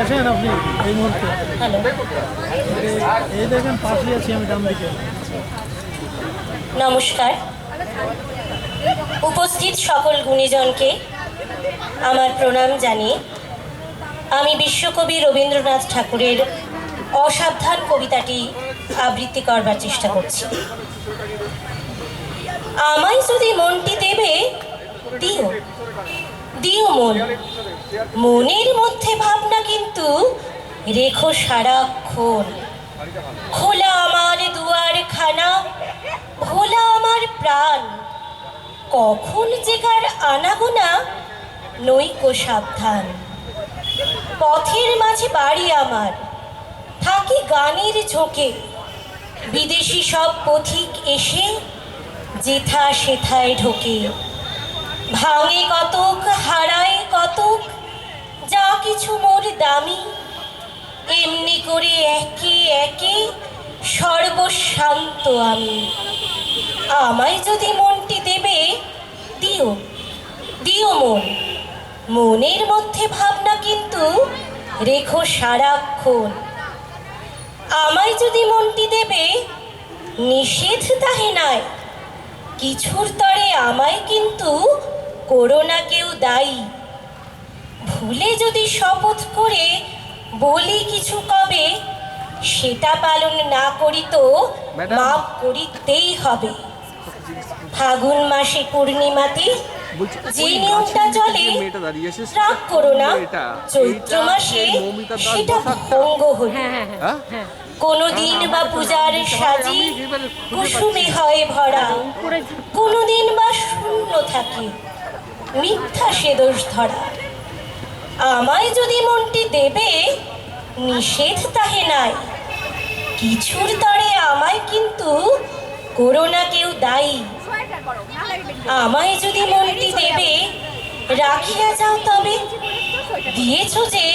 আসেন আপনি, এই মুহূর্তে। এই দেখেন পাশে আছি আমি ডান দিকে। নমস্কার। উপস্থিত সকল গুণীজনকে আমার প্রণাম জানিয়ে আমি বিশ্বকবি রবীন্দ্রনাথ ঠাকুরের অসাবধান কবিতাটি আবৃত্তি করবার চেষ্টা করছি। আমায় যদি মনটি দেবে, দিও। দিও মন। মনের মধ্যে ভাবনা কিন্তু রেখো সারাক্ষণ। খোলা আমার দুয়ার খানা খোলা আমার প্রাণ। কখন যে কার আনাগোনা, নৈকো সাবধান। পথের মাঝে বাড়ি আমার, থাকি গানের ঝোঁকে। বিদেশি সব পথিক এসে যেথা সেথায় ঢোকে। ভাঙে কতক, হারায় কতক, যা কিছু মোর দামি, এমনি করে একে একে সর্বশান্ত আমি। আমায় যদি মনটি দেবে, দিও দিও মন। মনের মধ্যে ভাবনা কিন্তু রেখো সারাক্ষণ। আমায় যদি মনটি দেবে নিষেধ তাহে নাই। কিছুর তরে আমায় কিন্তু করোনা কেউ দায়ী। ভুলে যদি শপথ করে বলি কিছু কবে সেটা পালন না করি তো। মাপ করিতেই হবে। ফাগুন মাসে পূর্ণিমাতে যে নিয়মটা চলে রাগ করো না। চৈত্র মাসে সেটা। ভঙ্গ হল। হ্যাঁ বা পূজার সাজি আমি এবারে খুঁজে কুসুমে হয় ভরা। কোনো দিন বা শূন্য থাকে। মিথ্যা সে দোষ ধরা। আমায় যদি মনটি দেবে নিষেধ তাহে নাই। কিছুর তরে আমায় কিন্তু করোনা কেউ দায়ী। আমায় যদি মনটি দেবে, রাখিয়া যাও তবে। দিয়েছ যে,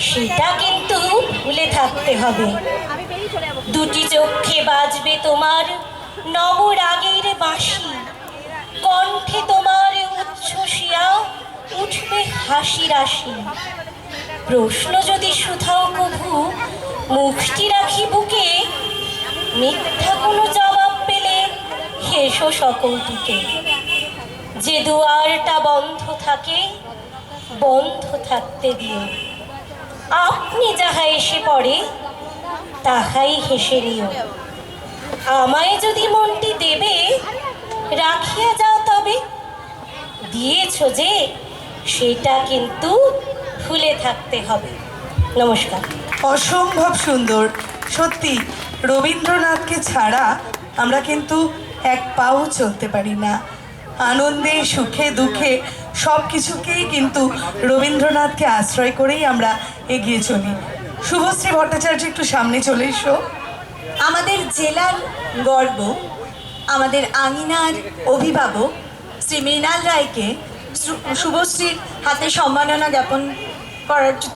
সেটা কিন্তু ভুলে থাকতে হবে। দুটি চক্ষে বাজবে তোমার নবরাগের বাঁশি। কণ্ঠে তোমার উচ্ছ্বসিয়া উঠবে হাসি রাশি প্রশ্ন যদি শুধাও কভু, মুখটি রাখি বুকে। মিথ্যা কোনো জবাব পেলে হেসো সকল দিকে যে দুয়ারটা বন্ধ থাকে, বন্ধ থাকতে দিও আপনি যাহা এসে পড়ে, তাহাই হেসে নিও। আমায় যদি মনটি দেবে, রাখিয়া যাও তবে। দিয়েছ যে, সেটা কিন্তু ভুলে থাকতে হবে। নমস্কার। অসম্ভব সুন্দর। সত্যি, রবীন্দ্রনাথকে ছাড়া আমরা কিন্তু এক পাও চলতে পারি না। আনন্দে, সুখে, দুঃখে সব কিছুকেই কিন্তু রবীন্দ্রনাথকে আশ্রয় করেই আমরা এগিয়ে চলি। শুভশ্রী ভট্টাচার্য, একটু সামনে চলে এসো। আমাদের জেলার গর্ব, আমাদের আঙিনার অভিভাবক শ্রী মৃণাল রায়কে শুভশ্রীর হাতে সম্মাননা জ্ঞাপন করার